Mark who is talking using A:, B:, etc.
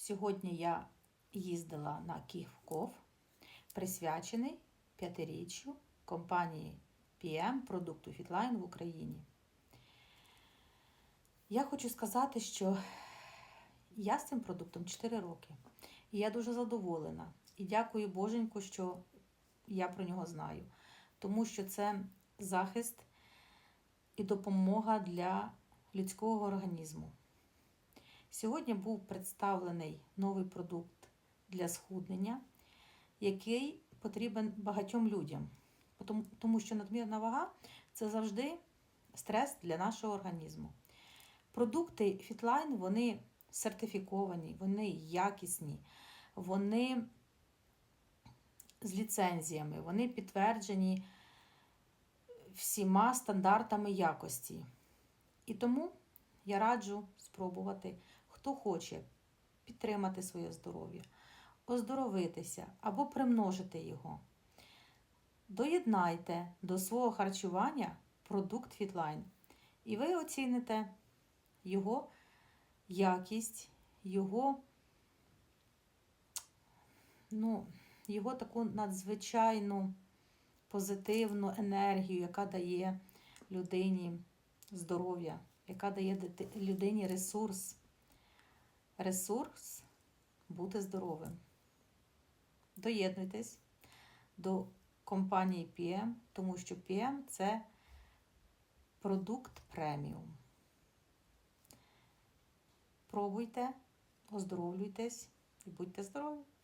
A: Сьогодні я їздила на Київков, присвячений п'ятиріччю компанії PM продукту Fitline в Україні. Я хочу сказати, що я з цим продуктом 4 роки. І я дуже задоволена. І дякую Боженьку, що я про нього знаю. Тому що це захист і допомога для людського організму. Сьогодні був представлений новий продукт для схуднення, який потрібен багатьом людям. Тому- що надмірна вага це завжди стрес для нашого організму. Продукти Fitline, вони сертифіковані, вони якісні, вони з ліцензіями, вони підтверджені всіма стандартами якості. І тому я раджу спробувати, хто хоче підтримати своє здоров'я, оздоровитися або примножити його. Доєднайте до свого харчування продукт Fitline, і ви оціните його якість, його, ну, його таку надзвичайну позитивну енергію, яка дає людині здоров'я, яка дає людині ресурс. Ресурс бути здоровим. Доєднуйтесь до компанії PM, тому що PM це продукт преміум. Пробуйте, оздоровлюйтесь і будьте здорові!